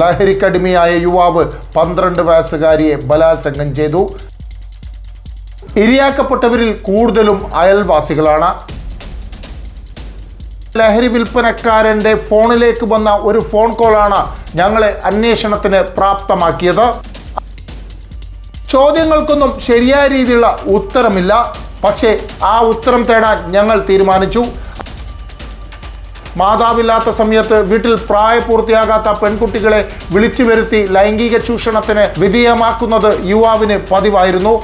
ലഹരിക്കടിമയായ യുവാവ് പന്ത്രണ്ട് വയസ്സുകാരിയെ ബലാത്സംഗം ചെയ്തു. ഇരയാക്കപ്പെട്ടവരിൽ കൂടുതലും അയൽവാസികളാണ്. ലഹരി വിൽപ്പനക്കാരന്റെ ഫോണിലേക്ക് വന്ന ഒരു ഫോൺ കോളാണ് ഞങ്ങളെ അന്വേഷണത്തിന് പ്രാപ്തമാക്കിയത്. ചോദ്യങ്ങൾക്കൊന്നും ശരിയായ രീതിയിലുള്ള ഉത്തരമില്ല. പക്ഷേ ആ ഉത്തരം തേടാൻ ഞങ്ങൾ തീരുമാനിച്ചു. മാതാവില്ലാത്ത സമയത്ത് വീട്ടിൽ പ്രായപൂർത്തിയാകാത്ത പെൺകുട്ടികളെ വിളിച്ചു വരുത്തി ലൈംഗിക ചൂഷണത്തിന് വിധേയമാക്കുന്നത് യുവാവിന് പതിവായിരുന്നു.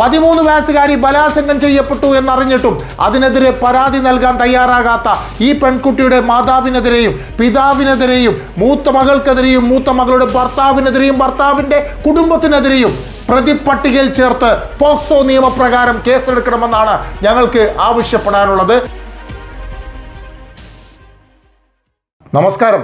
പതിമൂന്ന് വയസ്സുകാരി ബലാത്സംഗം ചെയ്യപ്പെട്ടു എന്നറിഞ്ഞിട്ടും അതിനെതിരെ പരാതി നൽകാൻ തയ്യാറാകാത്ത ഈ പെൺകുട്ടിയുടെ മാതാവിനെതിരെയും പിതാവിനെതിരെയും മൂത്ത മകൾക്കെതിരെയും മൂത്ത മകളുടെ ഭർത്താവിനെതിരെയും ഭർത്താവിന്റെ കുടുംബത്തിനെതിരെയും പ്രതിപട്ടികയിൽ ചേർത്ത് പോക്സോ നിയമപ്രകാരം കേസെടുക്കണമെന്നാണ് ഞങ്ങൾക്ക് ആവശ്യപ്പെടാനുള്ളത്. നമസ്കാരം.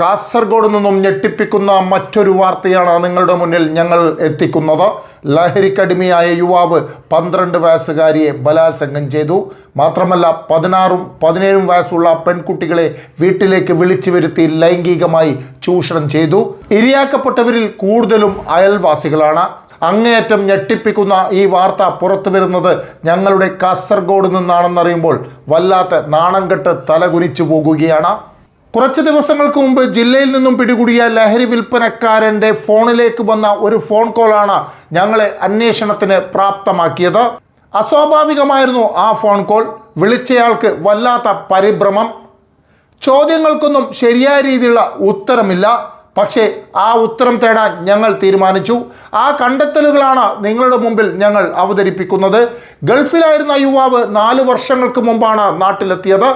കാസർഗോഡ് നിന്നും ഞെട്ടിപ്പിക്കുന്ന മറ്റൊരു വാർത്തയാണ് നിങ്ങളുടെ മുന്നിൽ ഞങ്ങൾ എത്തിക്കുന്നത്. ലഹരിക്കടിമയായ യുവാവ് പന്ത്രണ്ട് വയസ്സുകാരിയെ ബലാത്സംഗം ചെയ്തു. മാത്രമല്ല പതിനാറും പതിനേഴും വയസ്സുള്ള പെൺകുട്ടികളെ വീട്ടിലേക്ക് വിളിച്ചു വരുത്തി ലൈംഗികമായി ചൂഷണം ചെയ്തു. ഇരയാക്കപ്പെട്ടവരിൽ കൂടുതലും അയൽവാസികളാണ്. അങ്ങേയറ്റം ഞെട്ടിപ്പിക്കുന്ന ഈ വാർത്ത പുറത്തു വരുന്നത് ഞങ്ങളുടെ കാസർഗോഡ് നിന്നാണെന്നറിയുമ്പോൾ വല്ലാത്ത നാണം കെട്ട് തലകുനിച്ചു പോകുകയാണ്. കുറച്ച് ദിവസങ്ങൾക്ക് മുമ്പ് ജില്ലയിൽ നിന്നും പിടികൂടിയ ലഹരി വിൽപ്പനക്കാരന്റെ ഫോണിലേക്ക് വന്ന ഒരു ഫോൺ കോളാണ് ഞങ്ങളെ അന്വേഷണത്തിന് പ്രാപ്തമാക്കിയത്. അസ്വാഭാവികമായിരുന്നു ആ ഫോൺ കോൾ. വിളിച്ചയാൾക്ക് വല്ലാത്ത പരിഭ്രമം. ചോദ്യങ്ങൾക്കൊന്നും ശരിയായ രീതിയിലുള്ള ഉത്തരമില്ല. പക്ഷേ ആ ഉത്തരം തേടാൻ ഞങ്ങൾ തീരുമാനിച്ചു. ആ കണ്ടെത്തലുകളാണ് നിങ്ങളുടെ മുമ്പിൽ ഞങ്ങൾ അവതരിപ്പിക്കുന്നത്. ഗൾഫിലായിരുന്ന യുവാവ് നാല് വർഷങ്ങൾക്ക് മുമ്പാണ് നാട്ടിലെത്തിയത്.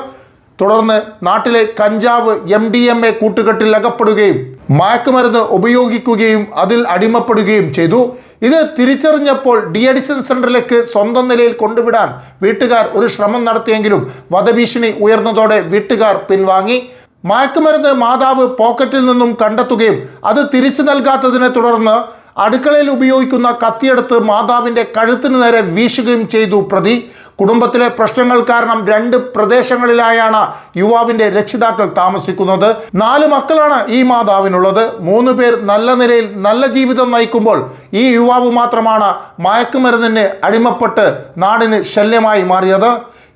തുടർന്ന് നാട്ടിലെ കഞ്ചാവ് എം ഡി എം എ കൂട്ടുകെട്ടിൽ അകപ്പെടുകയും മയക്കുമരുന്ന് ഉപയോഗിക്കുകയും അതിൽ അടിമപ്പെടുകയും ചെയ്തു. ഇത് തിരിച്ചറിഞ്ഞപ്പോൾ ഡി അഡിഷൻ സെന്ററിലേക്ക് സ്വന്തം നിലയിൽ കൊണ്ടുവിടാൻ വീട്ടുകാർ ഒരു ശ്രമം നടത്തിയെങ്കിലും വധഭീഷണി ഉയർന്നതോടെ വീട്ടുകാർ പിൻവാങ്ങി. മയക്കുമരുന്ന് മാതാവ് പോക്കറ്റിൽ നിന്നും കണ്ടെത്തുകയും അത് തിരിച്ചു നൽകാത്തതിനെ തുടർന്ന് അടുക്കളയിൽ ഉപയോഗിക്കുന്ന കത്തിയെടുത്ത് മാതാവിന്റെ കഴുത്തിന് നേരെ വീശുകയും ചെയ്തു പ്രതി. കുടുംബത്തിലെ പ്രശ്നങ്ങൾ കാരണം രണ്ട് പ്രദേശങ്ങളിലായാണ് യുവാവിന്റെ രക്ഷിതാക്കൾ താമസിക്കുന്നത്. നാല് മക്കളാണ് ഈ മാതാവിനുള്ളത്. മൂന്ന് പേർ നല്ല നിലയിൽ നല്ല ജീവിതം നയിക്കുമ്പോൾ ഈ യുവാവ് മാത്രമാണ് മയക്കുമരുന്നിന് അടിമപ്പെട്ട് നാടിന് ശല്യമായി മാറിയത്.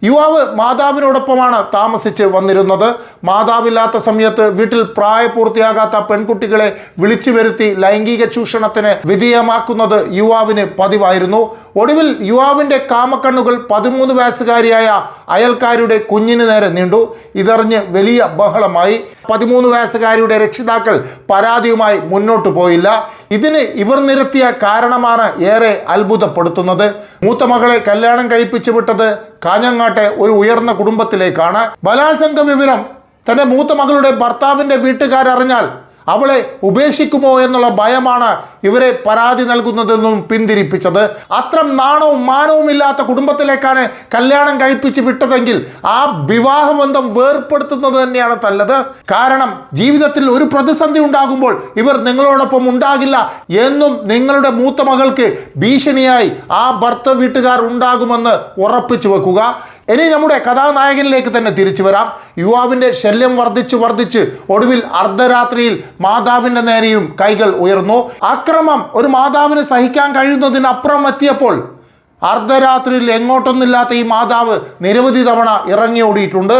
യുവാവ് മാതാവിനോടൊപ്പമാണ് താമസിച്ച് വന്നിരുന്നത്. മാതാവില്ലാത്ത സമയത്ത് വീട്ടിൽ പ്രായപൂർത്തിയാകാത്ത പെൺകുട്ടികളെ വിളിച്ചു വരുത്തി ലൈംഗിക ചൂഷണത്തിന് വിധേയമാക്കുന്നത് യുവാവിന് പതിവായിരുന്നു. ഒടുവിൽ യുവാവിന്റെ കാമക്കണ്ണുകൾ പതിമൂന്ന് വയസ്സുകാരിയായ അയൽക്കാരുടെ കുഞ്ഞിന് നേരെ നീണ്ടു. ഇതറിഞ്ഞ് വലിയ ബഹളമായി. പതിമൂന്ന് വയസ്സുകാരിയുടെ രക്ഷിതാക്കൾ പരാതിയുമായി മുന്നോട്ടു പോയില്ല. ഇതിന് ഇവർ നിരത്തിയ കാരണമാണ് ഏറെ അത്ഭുതപ്പെടുത്തുന്നത്. മൂത്ത മകളെ കല്യാണം കഴിപ്പിച്ചു വിട്ടത് കാഞ്ഞങ്ങാട്ടെ ഒരു ഉയർന്ന കുടുംബത്തിലേക്കാണ്. ബലാത്സംഗ വിവരം തന്റെ മൂത്ത മകളുടെ ഭർത്താവിന്റെ വീട്ടുകാരറിഞ്ഞാൽ അവളെ ഉപേക്ഷിക്കുമോ എന്നുള്ള ഭയമാണ് ഇവരെ പരാതി നൽകുന്നതെന്നും പിന്തിരിപ്പിച്ചത്. അത്ര നാണവും മാനവും ഇല്ലാത്ത കുടുംബത്തിലേക്കാണ് കല്യാണം കഴിപ്പിച്ച് വിട്ടതെങ്കിൽ ആ വിവാഹബന്ധം വേർപ്പെടുത്തുന്നത് തന്നെയാണ് നല്ലത്. കാരണം ജീവിതത്തിൽ ഒരു പ്രതിസന്ധി ഉണ്ടാകുമ്പോൾ ഇവർ നിങ്ങളോടൊപ്പം ഉണ്ടാകില്ല എന്നും നിങ്ങളുടെ മൂത്ത മകൾക്ക് ഭീഷണിയായി ആ ഭർത്ത വീട്ടുകാർ ഉണ്ടാകുമെന്ന് ഉറപ്പിച്ചു വെക്കുക. ഇനി നമ്മുടെ കഥാനായകനിലേക്ക് തന്നെ തിരിച്ചു വരാം. യുവാവിന്റെ ശല്യം വർദ്ധിച്ച് വർദ്ധിച്ച് ഒടുവിൽ അർദ്ധരാത്രിയിൽ മാതാവിന്റെ നേരെയും കൈകൾ ഉയർന്നു. അക്രമം ഒരു മാതാവിന് സഹിക്കാൻ കഴിയുന്നതിനപ്പുറം എത്തിയപ്പോൾ അർദ്ധരാത്രിയിൽ എങ്ങോട്ടൊന്നില്ലാത്ത ഈ മാതാവ് നിരവധി തവണ ഇറങ്ങി ഓടിയിട്ടുണ്ട്.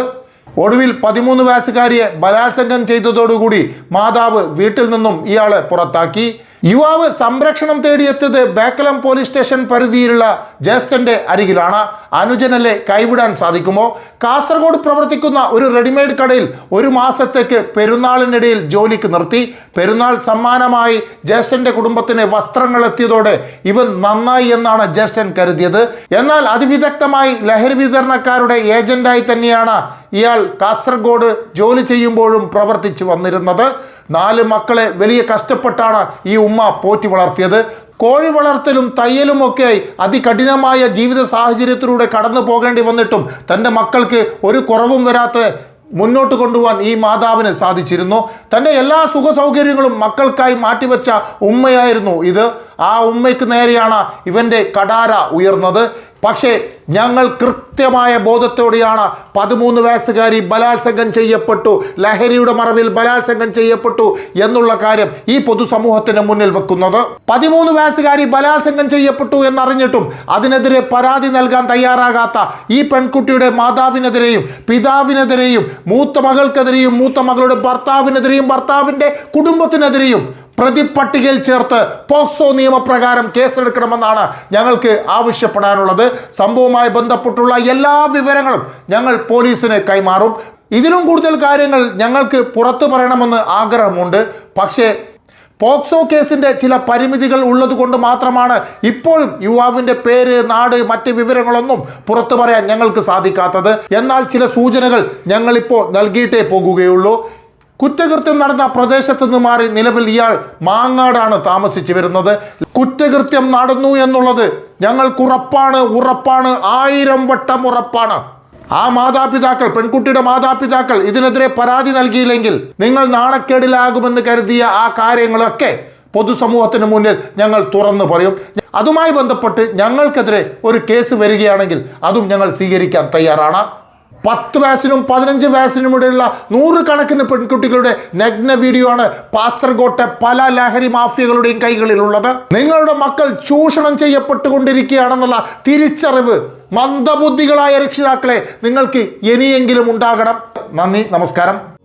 ഒടുവിൽ പതിമൂന്ന് വയസ്സുകാരിയെ ബലാത്സംഗം ചെയ്തതോടുകൂടി മാതാവ് വീട്ടിൽ നിന്നും ഇയാളെ പുറത്താക്കി. യുവാവ് സംരക്ഷണം തേടിയെത്തിയത് ബേക്കലം പോലീസ് സ്റ്റേഷൻ പരിധിയിലുള്ള ജ്യേഷ്ഠന്റെ അരികിലാണ്. അനുജനല്ലേ കൈവിടാൻ സാധിക്കുമോ? കാസർഗോഡ് പ്രവർത്തിക്കുന്ന ഒരു റെഡിമെയ്ഡ് കടയിൽ ഒരു മാസത്തേക്ക് പെരുന്നാളിനിടയിൽ ജോലിക്ക് നിർത്തി. പെരുന്നാൾ സമ്മാനമായി ജ്യേഷ്ഠന്റെ കുടുംബത്തിന് വസ്ത്രങ്ങൾ എത്തിയതോടെ ഇവൻ നന്നായി എന്നാണ് ജ്യേഷ്ഠൻ കരുതിയത്. എന്നാൽ അതിവിദഗ്ധമായി ലഹരി വിതരണക്കാരുടെ ഏജന്റായി തന്നെയാണ് ഇയാൾ കാസർഗോഡ് ജോലി ചെയ്യുമ്പോഴും പ്രവർത്തിച്ചു വന്നിരുന്നത്. നാല് മക്കളെ വലിയ കഷ്ടപ്പെട്ടാണ് ഈ ഉമ്മ പോറ്റി വളർത്തിയത്. കോഴി വളർത്തലും തയ്യലും തയ്യലുമൊക്കെയായി അതികഠിനമായ ജീവിത സാഹചര്യത്തിലൂടെ കടന്നു പോകേണ്ടി വന്നിട്ടും തന്റെ മക്കൾക്ക് ഒരു കുറവും വരാത്ത മുന്നോട്ട് കൊണ്ടുപോകാൻ ഈ മാതാവിന് സാധിച്ചിരുന്നു. തന്റെ എല്ലാ സുഖസൗകര്യങ്ങളും മക്കൾക്കായി മാറ്റിവെച്ച ഉമ്മയായിരുന്നു ഇത്. ആ ഉമ്മയ്ക്ക് നേരെയാണ് ഇവന്റെ കടാര ഉയർന്നത്. പക്ഷേ ഞങ്ങൾ കൃത്യമായ ബോധത്തോടെയാണ് പതിമൂന്ന് വയസ്സുകാരി ബലാത്സംഗം ചെയ്യപ്പെട്ടു. ലഹരിയുടെ മറവിൽ ബലാത്സംഗം ചെയ്യപ്പെട്ടു എന്നുള്ള കാര്യം ഈ പൊതുസമൂഹത്തിന് മുന്നിൽ വെക്കുന്നത്. പതിമൂന്ന് വയസ്സുകാരി ബലാത്സംഗം ചെയ്യപ്പെട്ടു എന്നറിഞ്ഞിട്ടും അതിനെതിരെ പരാതി നൽകാൻ തയ്യാറാകാത്ത ഈ പെൺകുട്ടിയുടെ മാതാവിനെതിരെയും പിതാവിനെതിരെയും മൂത്ത മകൾക്കെതിരെയും മൂത്ത മകളുടെ ഭർത്താവിനെതിരെയും ഭർത്താവിന്റെ കുടുംബത്തിനെതിരെയും പ്രതിപട്ടികയിൽ ചേർത്ത് പോക്സോ നിയമപ്രകാരം കേസെടുക്കണമെന്നാണ് ഞങ്ങൾക്ക് ആവശ്യപ്പെടാനുള്ളത്. സംഭവവുമായി ബന്ധപ്പെട്ടുള്ള എല്ലാ വിവരങ്ങളും ഞങ്ങൾ പോലീസിന് കൈമാറും. ഇതിലും കൂടുതൽ കാര്യങ്ങൾ ഞങ്ങൾക്ക് പുറത്തു പറയണമെന്ന് ആഗ്രഹമുണ്ട്. പക്ഷേ പോക്സോ കേസിന്റെ ചില പരിമിതികൾ ഉള്ളതുകൊണ്ട് മാത്രമാണ് ഇപ്പോഴും യുവാവിന്റെ പേര് നാട് മറ്റ് വിവരങ്ങളൊന്നും പുറത്തു പറയാൻ ഞങ്ങൾക്ക് സാധിക്കാത്തത്. എന്നാൽ ചില സൂചനകൾ ഞങ്ങളിപ്പോൾ നൽകിയിട്ടേ പോകുകയുള്ളൂ. കുറ്റകൃത്യം നടന്ന പ്രദേശത്ത് നിന്ന് മാറി നിലവിൽ ഇയാൾ മാങ്ങാടാണ് താമസിച്ചു വരുന്നത്. കുറ്റകൃത്യം നടന്നു എന്നുള്ളത് ഞങ്ങൾക്ക് ഉറപ്പാണ് ഉറപ്പാണ് ആയിരം വട്ടം ഉറപ്പാണ്. ആ മാതാപിതാക്കൾ പെൺകുട്ടിയുടെ മാതാപിതാക്കൾ ഇതിനെതിരെ പരാതി നൽകിയില്ലെങ്കിൽ നിങ്ങൾ നാണക്കേടിലാകുമെന്ന് കരുതിയ ആ കാര്യങ്ങളൊക്കെ പൊതുസമൂഹത്തിന് മുന്നിൽ ഞങ്ങൾ തുറന്നു പറയും. അതുമായി ബന്ധപ്പെട്ട് ഞങ്ങൾക്കെതിരെ ഒരു കേസ് വരികയാണെങ്കിൽ അതും ഞങ്ങൾ സ്വീകരിക്കാൻ തയ്യാറാണ്. പത്ത് വയസ്സിനും പതിനഞ്ച് വയസ്സിനും ഇടയിലുള്ള നൂറുകണക്കിന് പെൺകുട്ടികളുടെ നഗ്ന വീഡിയോ ആണ് പാസ്തർകോട്ടെ പല ലഹരി മാഫിയകളുടെയും കൈകളിലുള്ളത്. നിങ്ങളുടെ മക്കൾ ചൂഷണം ചെയ്യപ്പെട്ടുകൊണ്ടിരിക്കുകയാണെന്നുള്ള തിരിച്ചറിവ് മന്ദബുദ്ധികളായ രക്ഷിതാക്കളെ നിങ്ങൾക്ക് ഇനിയെങ്കിലും ഉണ്ടാകണം. നന്ദി നമസ്കാരം.